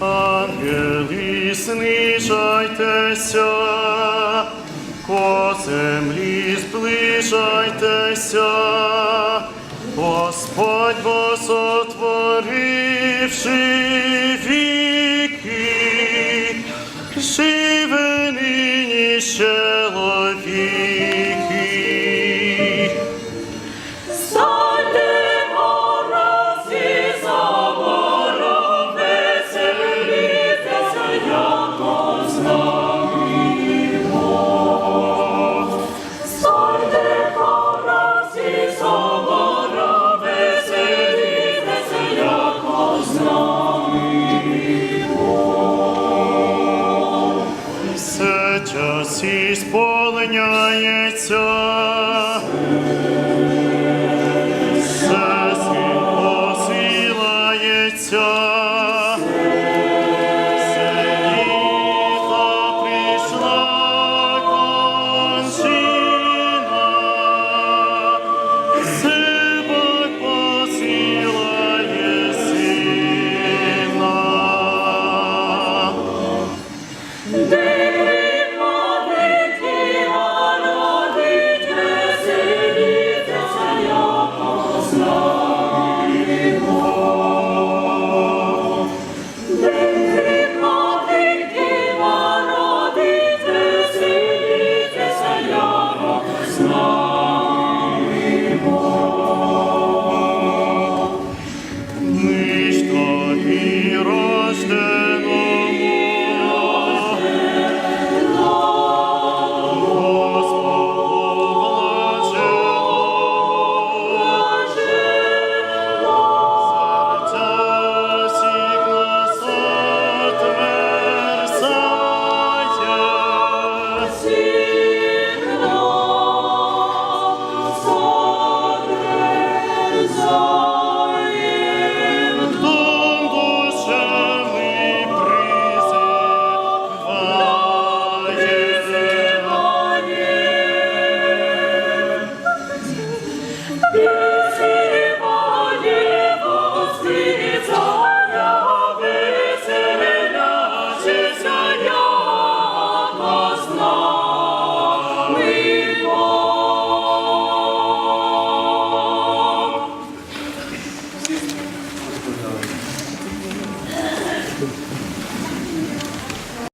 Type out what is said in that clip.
ангели, знижайтеся, ко землі зближайтеся, Господь восотворивши віки, живе нині чоловіки. Всі сполоняється, все світ посилається, прийшла кончина, все Бог.